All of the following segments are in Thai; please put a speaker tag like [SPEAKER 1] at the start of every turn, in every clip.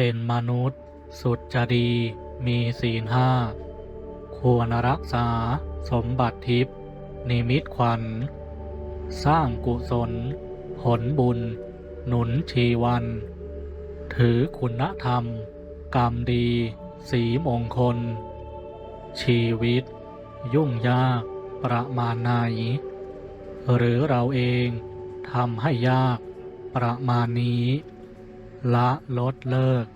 [SPEAKER 1] เป็นมนุษย์ สุดจะดีมีศีลห้า ควรรักษาสมบัติทิพย์นิมิตขวัญ สร้างกุศล ผลบุญ หนุนชีวัน ถือคุณธรรม กรรมดี สีมงคล ชีวิต ยุ่งยากประมาณไหน หรือเราเองทำให้ยากประมาณนี้ ละลดเลิก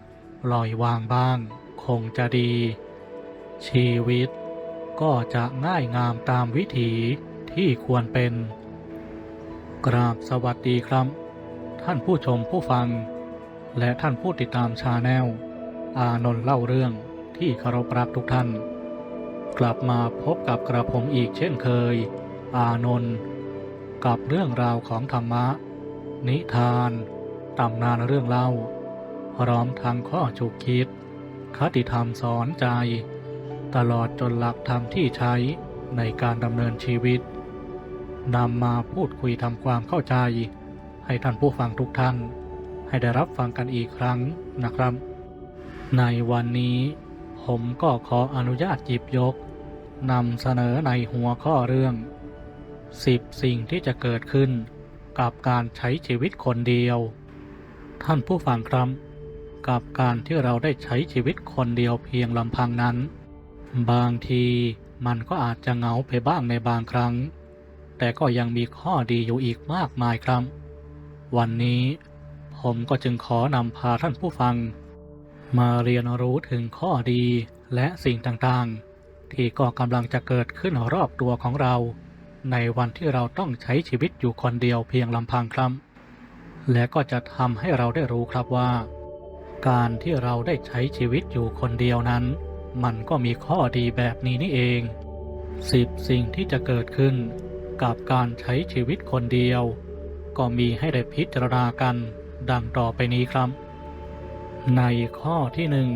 [SPEAKER 1] ปล่อยวางบ้าง คงจะดี ชีวิตก็จะง่ายงามตามวิถีที่ควรเป็น กราบสวัสดีครับ ท่านผู้ชมผู้ฟัง และท่านผู้ติดตามชาแนล อานนท์เล่าเรื่องที่เคารพรักทุกท่าน กลับมาพบกับกระผมอีกเช่นเคย อานนท์กับเรื่องราวของธรรมะ นิทาน ตำนานเรื่องเล่า พร้อมทางข้อฉุกคิด คติธรรมสอนใจ ตลอดจนหลักธรรมที่ใช้ในการดำเนินชีวิตนำมาพูดคุยทำความเข้าใจ ให้ท่านผู้ฟังทุกท่าน ให้ได้รับฟังกันอีกครั้งนะครับ ในวันนี้ผมก็ขออนุญาตหยิบยกนำเสนอในหัวข้อเรื่อง 10 สิ่งที่จะเกิดขึ้นกับการใช้ชีวิตคนเดียว ท่านผู้ฟังครับ กับการที่เราได้ใช้ชีวิตคนเดียวเพียงลำพังนั้น บางทีมันก็อาจจะเหงาไปบ้างในบางครั้ง แต่ก็ยังมีข้อดีอยู่อีกมากมายครับ วันนี้ผมก็จึงขอนำพาท่านผู้ฟัง มาเรียนรู้ถึงข้อดีและสิ่งต่างๆ ที่ก็กำลังจะเกิดขึ้นรอบตัวของเรา ในวันที่เราต้องใช้ชีวิตอยู่คนเดียวเพียงลำพังครับ และก็จะทำให้เราได้รู้ครับว่า การที่เราได้ใช้ชีวิตอยู่คนเดียวนั้น มันก็มีข้อดีแบบนี้นี่เองสิบสิ่งที่จะเกิดขึ้น กับการใช้ชีวิตคนเดียว ก็มีให้ได้พิจารณากันดังต่อไปนี้ครับ ในข้อที่หนึ่ง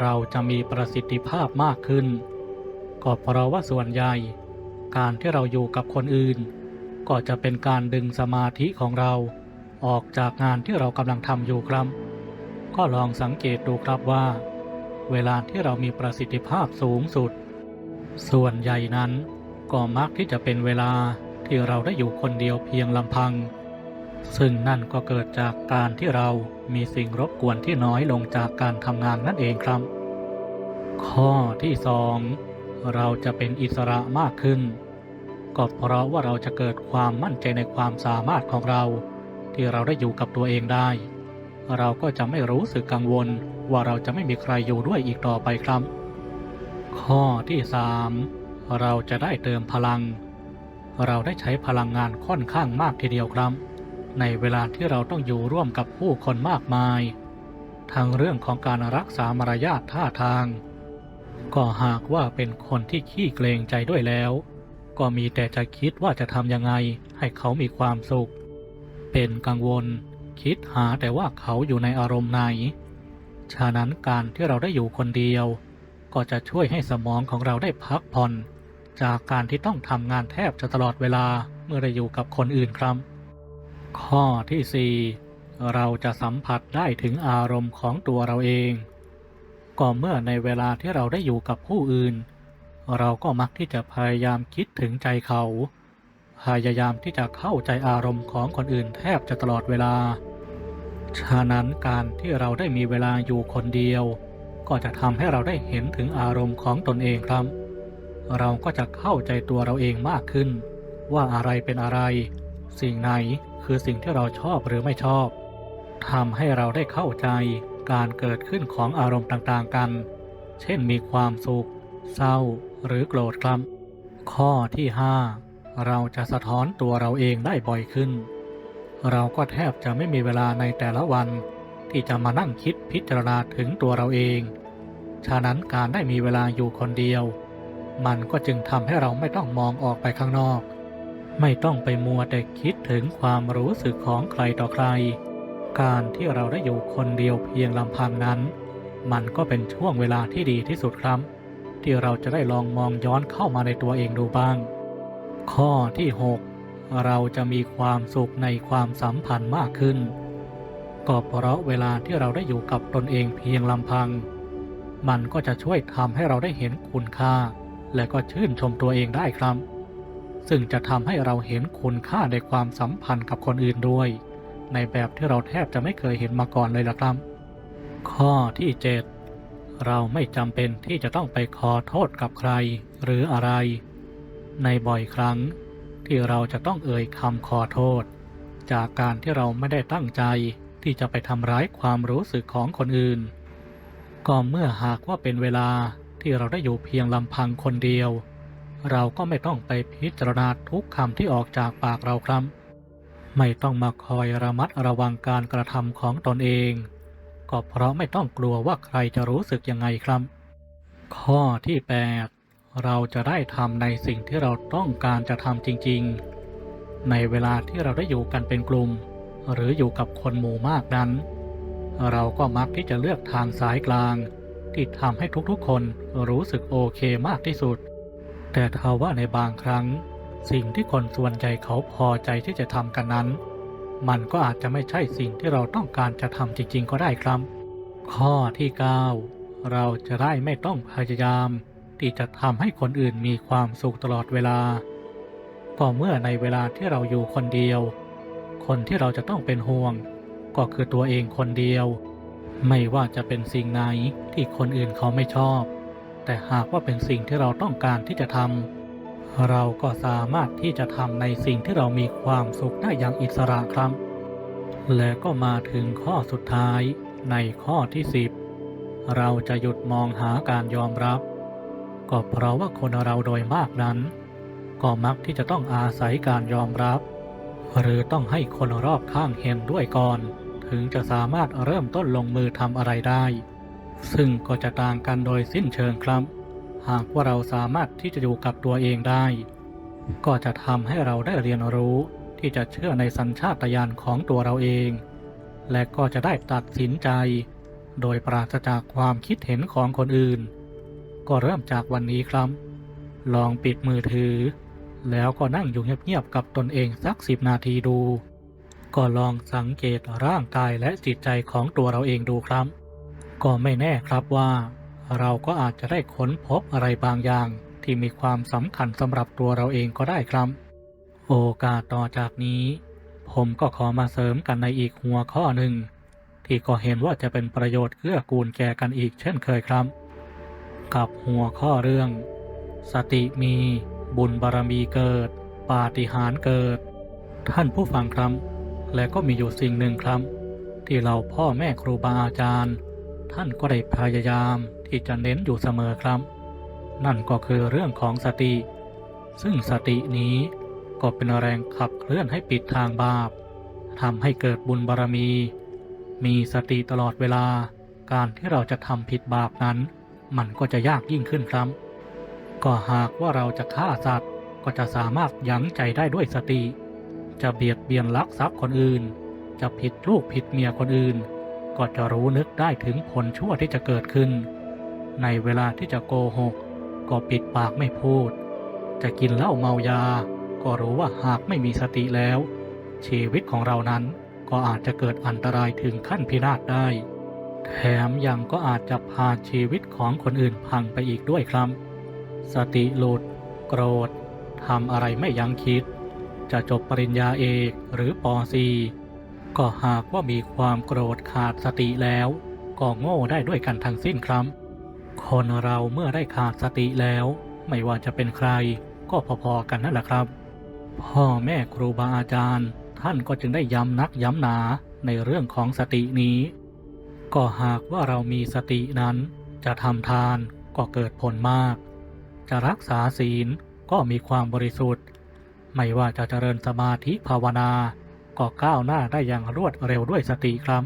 [SPEAKER 1] เราจะมีประสิทธิภาพมากขึ้น ก็เพราะว่าส่วนใหญ่ การที่เราอยู่กับคนอื่น ก็จะเป็นการดึงสมาธิของเรา ออกจากงานที่เรากำลังทำอยู่ครับ ก็ลองสังเกตดูครับว่า เวลาที่เรามีประสิทธิภาพสูงสุด ส่วนใหญ่นั้นก็มักที่จะเป็นเวลาที่เราได้อยู่คนเดียวเพียงลำพัง ซึ่งนั่นก็เกิดจากการที่เรามีสิ่งรบกวนที่น้อยลงจากการทำงานนั่นเองครับ ข้อที่สองเราจะเป็นอิสระมากขึ้น ก็เพราะว่าเราจะเกิดความมั่นใจในความสามารถของเรา ที่เราได้อยู่กับตัวเองได้ เราก็จะไม่รู้สึกกังวลว่าเราจะไม่มีใครอยู่ด้วยอีกต่อไปครับ ข้อที่สามเราจะได้เติมพลัง เราได้ใช้พลังงานค่อนข้างมากทีเดียวครับ ในเวลาที่เราต้องอยู่ร่วมกับผู้คนมากมายทั้งเรื่องของการรักษามารยาทท่าทาง ก็หากว่าเป็นคนที่ขี้เกรงใจด้วยแล้ว ก็มีแต่จะคิดว่าจะทำยังไงให้เขามีความสุข เป็นกังวล คิดหาแต่ว่าเขาอยู่ในอารมณ์ไหน ฉะนั้นการที่เราได้อยู่คนเดียว ก็จะช่วยให้สมองของเราได้พักผ่อน จากการที่ต้องทำงานแทบจะตลอดเวลาเมื่อได้อยู่กับคนอื่นครับ ข้อที่ 4 เราจะสัมผัสได้ถึงอารมณ์ของตัวเราเอง ก็เมื่อในเวลาที่เราได้อยู่กับผู้อื่น เราก็มักที่จะพยายามคิดถึงใจเขา พยายามที่จะเข้าใจอารมณ์ของคนอื่นแทบจะตลอดเวลา ฉะนั้นการที่เราได้มีเวลาอยู่คนเดียว ก็จะทำให้เราได้เห็นถึงอารมณ์ของตนเองครับ เราก็จะเข้าใจตัวเราเองมากขึ้น ว่าอะไรเป็นอะไร สิ่งไหนคือสิ่งที่เราชอบหรือไม่ชอบทำให้เราได้เข้าใจการเกิดขึ้นของอารมณ์ต่างๆกัน เช่นมีความสุข เศร้า หรือโกรธครับ ข้อที่ 5 เราจะสะท้อนตัวเราเองได้บ่อยขึ้น เราก็แทบจะไม่มีเวลาในแต่ละวันที่จะมานั่งคิดพิจารณาถึงตัวเราเอง ฉะนั้นการได้มีเวลาอยู่คนเดียว มันก็จึงทำให้เราไม่ต้องมองออกไปข้างนอก ไม่ต้องไปมัวแต่คิดถึงความรู้สึกของใครต่อใคร การที่เราได้อยู่คนเดียวเพียงลำพังนั้น มันก็เป็นช่วงเวลาที่ดีที่สุดครับ ที่เราจะได้ลองมองย้อนเข้ามาในตัวเองดูบ้าง ข้อที่ 6 เราจะมีความสุขในความสัมพันธ์มากขึ้น ก็เพราะเวลาที่เราได้อยู่กับตนเองเพียงลำพัง มันก็จะช่วยทำให้เราได้เห็นคุณค่า และก็ชื่นชมตัวเองได้ครับ ซึ่งจะทำให้เราเห็นคุณค่าในความสัมพันธ์กับคนอื่นด้วย ในแบบที่เราแทบจะไม่เคยเห็นมาก่อนเลยละครับ ข้อที่ 7 เราไม่จำเป็นที่จะต้องไปขอโทษกับใคร หรืออะไร ในบ่อยครั้งที่เราจะต้องเอ่ยคำขอโทษ จากการที่เราไม่ได้ตั้งใจที่จะไปทำร้ายความรู้สึกของคนอื่น ก็เมื่อหากว่าเป็นเวลาที่เราได้อยู่เพียงลำพังคนเดียว เราก็ไม่ต้องไปพิจารณาทุกคำที่ออกจากปากเราครับ ไม่ต้องมาคอยระมัดระวังการกระทำของตนเอง ก็เพราะไม่ต้องกลัวว่าใครจะรู้สึกยังไงครับ ข้อที่ 8 เราจะได้ทำในสิ่งที่เราต้องการจะทำจริง ๆ ในเวลาที่เราได้อยู่กันเป็นกลุ่ม หรืออยู่กับคนหมู่มากนั้น เราก็มักที่จะเลือกทางสายกลาง ที่ทำให้ทุกๆ คนรู้สึกโอเคมากที่สุด แต่ทว่าในบางครั้ง สิ่งที่คนส่วนใหญ่เขาพอใจที่จะทำกันนั้น มันก็อาจจะไม่ใช่สิ่งที่เราต้องการจะทำจริง ๆ ก็ได้ครับ ข้อที่ 9 เราจะได้ไม่ต้องพยายาม ที่จะทำให้คนอื่นมีความสุขตลอดเวลา ก็เมื่อในเวลาที่เราอยู่คนเดียว คนที่เราจะต้องเป็นห่วง ก็คือตัวเองคนเดียว ไม่ว่าจะเป็นสิ่งไหนที่คนอื่นเขาไม่ชอบ แต่หากว่าเป็นสิ่งที่เราต้องการที่จะทำเราก็สามารถที่จะทำในสิ่งที่เรามีความสุขได้อย่างอิสระครับ และก็มาถึงข้อสุดท้ายในข้อที่ 10 เราจะหยุดมองหาการยอมรับ ก็เพราะว่าคนเราโดยมากนั้น ก็มักที่จะต้องอาศัยการยอมรับ หรือต้องให้คนรอบข้างเห็นด้วยก่อน ถึงจะสามารถเริ่มต้นลงมือทำอะไรได้ ซึ่งก็จะต่างกันโดยสิ้นเชิงครับ หากว่าเราสามารถที่จะอยู่กับตัวเองได้ ก็จะทำให้เราได้เรียนรู้ที่จะเชื่อในสัญชาตญาณของตัวเราเอง และก็จะได้ตัดสินใจ โดยปราศจากความคิดเห็นของคนอื่น ก็เริ่มจากวันนี้ครับ ลองปิดมือถือ แล้วก็นั่งอยู่เงียบๆกับตนเองสักสิบนาทีดู ก็ลองสังเกตร่างกายและจิตใจของตัวเราเองดูครับ ก็ไม่แน่ครับว่า เราก็อาจจะได้ค้นพบอะไรบางอย่างที่มีความสำคัญสำหรับตัวเราเองก็ได้ครับ โอกาสต่อจากนี้ ผมก็ขอมาเสริมกันในอีกหัวข้อหนึ่งที่ก็เห็นว่าจะเป็นประโยชน์เกื้อกูลแก่กันอีกเช่นเคยครับ กับหัวข้อเรื่อง สติมีบุญบารมีเกิด ปาฏิหาริย์เกิด ท่านผู้ฟังครับ และก็มีอยู่สิ่งหนึ่งครับ ที่เราพ่อแม่ครูบาอาจารย์ ท่านก็ได้พยายามที่จะเน้นอยู่เสมอครับ นั่นก็คือเรื่องของสติ ซึ่งสตินี้ก็เป็นแรงขับเคลื่อนให้ปิดทางบาปทำให้เกิดบุญบารมี มีสติตลอดเวลาการที่เราจะทำผิดบาปนั้น มันก็จะยากยิ่งขึ้นครับ ก็หากว่าเราจะฆ่าสัตว์ก็จะสามารถยั้งใจได้ด้วยสติ จะเบียดเบียนลักทรัพย์คนอื่น จะผิดลูกผิดเมียคนอื่น ก็จะรู้นึกได้ถึงผลชั่วที่จะเกิดขึ้น ในเวลาที่จะโกหก ก็ปิดปากไม่พูด จะกินเหล้าเมายา ก็รู้ว่าหากไม่มีสติแล้ว ชีวิตของเรานั้นก็อาจจะเกิดอันตรายถึงขั้นพินาศได้ แถมยังก็อาจจะพาชีวิตของคนอื่นพังไปอีกด้วยครับ สติหลุด โกรธทำอะไรไม่ยั้งคิด จะจบปริญญาเอกหรือปอซีก็หากว่ามีความโกรธขาดสติแล้ว ก็โง่ได้ด้วยกันทั้งสิ้นครับ คนเราเมื่อได้ขาดสติแล้ว ไม่ว่าจะเป็นใคร ก็พอๆกันนั่นแหละครับ พ่อแม่ครูบาอาจารย์ ท่านก็จึงได้ย้ำนักย้ำหนาในเรื่องของสตินี้ ก็หากว่าเรามีสตินั้น จะทำทานก็เกิดผลมาก จะรักษาศีลก็มีความบริสุทธิ์ ไม่ว่าจะเจริญสมาธิภาวนา ก็ก้าวหน้าได้อย่างรวดเร็วด้วยสติครับ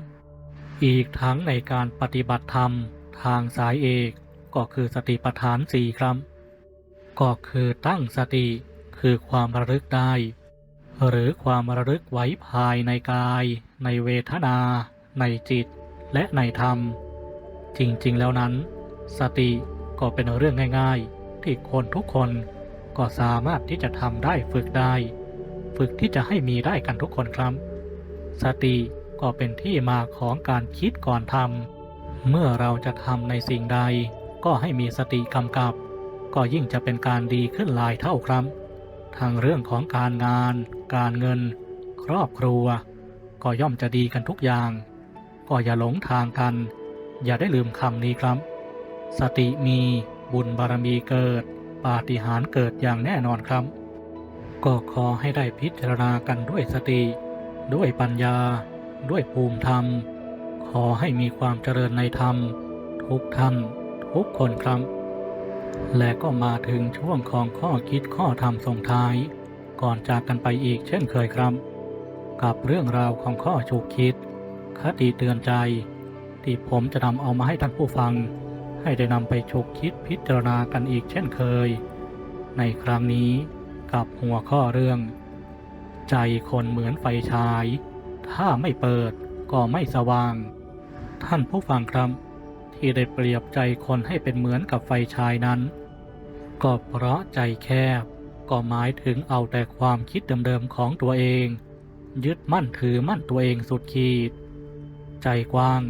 [SPEAKER 1] อีกทั้งในการปฏิบัติธรรมทางสายเอกก็คือสติปัฏฐานสี่ครับ ก็คือตั้งสติคือความระลึกได้ หรือความระลึกไว้ภายในกาย ในเวทนา ในจิต และในธรรม จริงๆ แล้วนั้น สติก็เป็นเรื่องง่ายๆ ที่คนทุกคนก็สามารถที่จะทำได้ฝึกได้ ฝึกที่จะให้มีได้กันทุกคนครับ สติก็เป็นที่มาของการคิดก่อนทำเมื่อเราจะทำในสิ่งใด ก็ให้มีสติกำกับ ก็ยิ่งจะเป็นการดีขึ้นหลายเท่าครับทั้งเรื่องของการงาน การเงิน ครอบครัว ก็ย่อมจะดีกันทุกอย่าง ก็อย่าหลงทางกัน อย่าได้ลืมคำนี้ครับ สติมีบุญบารมีเกิด ปาฏิหาริย์เกิดอย่างแน่นอนครับ ก็ขอให้ได้พิจารณากันด้วยสติ ด้วยปัญญา ด้วยภูมิธรรม ขอให้มีความเจริญในธรรม ทุกท่าน ทุกคนครับ และก็มาถึงช่วงของข้อคิดข้อธรรมส่งท้าย ก่อนจากกันไปอีกเช่นเคยครับ กับเรื่องราวของข้อฉุกคิด คติเตือนใจ ที่ผมจะนำเอามาให้ท่านผู้ฟัง ให้ได้นำไปฉกคิดพิจารณากันอีกเช่นเคย ในครั้งนี้กับหัวข้อเรื่อง ใจคนเหมือนไฟฉาย ถ้าไม่เปิดก็ไม่สว่าง ท่านผู้ฟังครับ ที่ได้เปรียบใจคนให้เป็นเหมือนกับไฟฉายนั้น ก็เพราะใจแคบก็หมายถึงเอาแต่ความคิดเดิมๆของตัวเอง ยึดมั่นถือมั่นตัวเองสุดขีด ใจกว้าง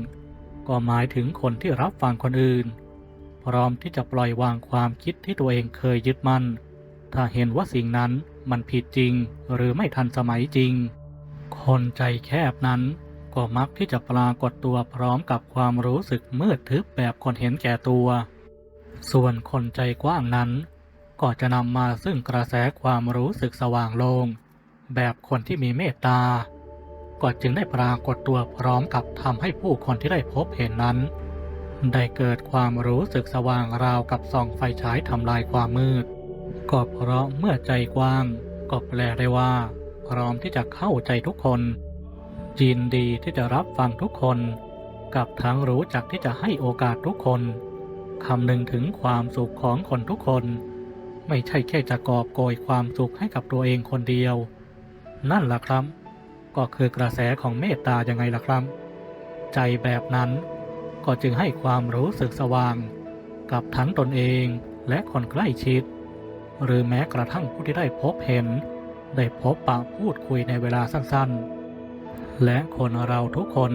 [SPEAKER 1] ก็หมายถึงคนที่รับฟังคนอื่น พร้อมที่จะปล่อยวางความคิดที่ตัวเองเคยยึดมั่น ถ้าเห็นว่าสิ่งนั้นมันผิดจริงหรือไม่ทันสมัยจริง คนใจแคบนั้นก็มักที่จะปรากฏตัวพร้อมกับความรู้สึกมืดทึบแบบคนเห็นแก่ตัว ส่วนคนใจกว้างนั้น ก็จะนำมาซึ่งกระแสความรู้สึกสว่างโลง แบบคนที่มีเมตตา ก็จึงได้ปรากฏตัวพร้อมกับทำให้ผู้คนที่ได้พบเห็นนั้น ได้เกิดความรู้สึกสว่างราวกับส่องไฟฉายทำลายความมืด ก็เพราะเมื่อใจกว้าง ก็แปลได้ว่า พร้อมที่จะเข้าใจทุกคนยินดีที่จะรับฟังทุกคน กับทั้งรู้จักที่จะให้โอกาสทุกคนคำนึงถึงความสุขของคนทุกคน ไม่ใช่แค่จะกอบโกยความสุขให้กับตัวเองคนเดียว นั่นล่ะครับ ก็คือกระแสของเมตตายังไงล่ะครับ ใจแบบนั้นก็จึงให้ความรู้สึกสว่าง กับทั้งตนเองและคนใกล้ชิด หรือแม้กระทั่งผู้ที่ได้พบเห็น ได้พบปะพูดคุยในเวลาสั้นๆ และคนเราทุกคน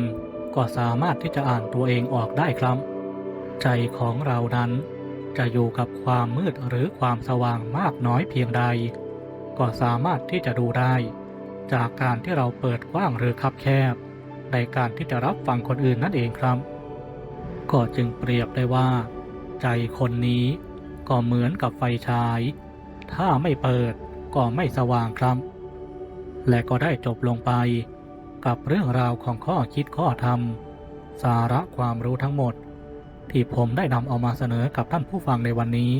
[SPEAKER 1] ก็สามารถที่จะอ่านตัวเองออกได้ครับ ใจของเรานั้นจะอยู่กับความมืดหรือความสว่างมากน้อยเพียงใด ก็สามารถที่จะดูได้ จากการที่เราเปิดกว้างหรือคับแคบ ในการที่จะรับฟังคนอื่นนั่นเองครับ ก็จึงเปรียบได้ว่า ใจคนนี้ก็เหมือนกับไฟฉาย ถ้าไม่เปิดก็ไม่สว่างครับ และก็ได้จบลงไป กับเรื่องราวของข้อคิดข้อธรรม สาระความรู้ทั้งหมด ที่ผมได้นำเอามาเสนอกับท่านผู้ฟังในวันนี้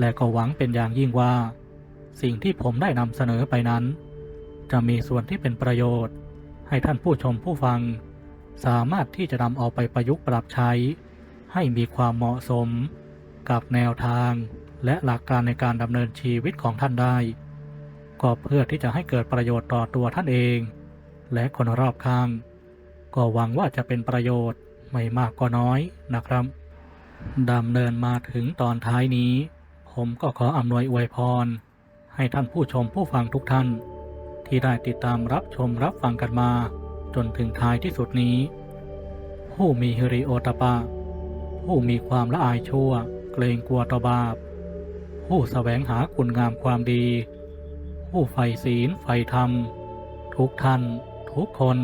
[SPEAKER 1] และก็หวังเป็นอย่างยิ่งว่า สิ่งที่ผมได้นำเสนอไปนั้น จะมีส่วนที่เป็นประโยชน์ ให้ท่านผู้ชมผู้ฟัง สามารถที่จะนำเอาไปประยุกต์ปรับใช้ ให้มีความเหมาะสม กับแนวทางและหลักการในการดำเนินชีวิตของท่านได้ ก็เพื่อที่จะให้เกิดประโยชน์ต่อตัวท่านเอง และคนรอบข้าง ก็หวังว่าจะเป็นประโยชน์ไม่มากก็น้อยนะครับดำเนินมาถึงตอนท้ายนี้ ผมก็ขออำนวยอวยพร ให้ท่านผู้ชมผู้ฟังทุกท่าน ที่ได้ติดตามรับชมรับฟังกันมา จนถึงท้ายที่สุดนี้ ผู้มีฮิริโอตปะ ผู้มีความละอายชั่ว เกรงกลัวต่อบาป ผู้แสวงหาคุณงามความดี ผู้ใฝ่ศีลใฝ่ธรรม ทุกท่าน ทุกคน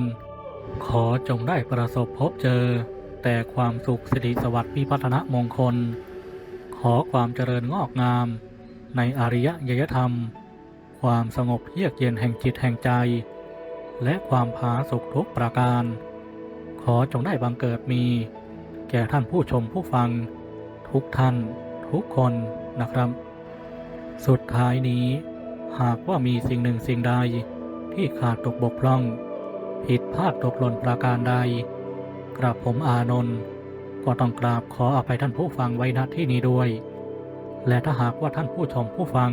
[SPEAKER 1] ขอจงได้ประสบพบเจอ แต่ความสุขสิริสวัสดิ์พิพัฒนมงคล ขอความเจริญงอกงาม ในอริยยธรรม ความสงบเยือกเย็นแห่งจิตแห่งใจ และความผาสุกทุกประการ ขอจงได้บังเกิดมี แก่ท่านผู้ชมผู้ฟัง ทุกท่าน ทุกคนนะครับ สุดท้ายนี้ หากว่ามีสิ่งหนึ่งสิ่งใดที่ขาดตกบกพร่อง ผิดพลาดตกหล่นประการใด กราบผมอานนท์ก็ต้องกราบขออภัยท่านผู้ฟังไว้ณที่นี้ด้วย และถ้าหากว่าท่านผู้ชมผู้ฟัง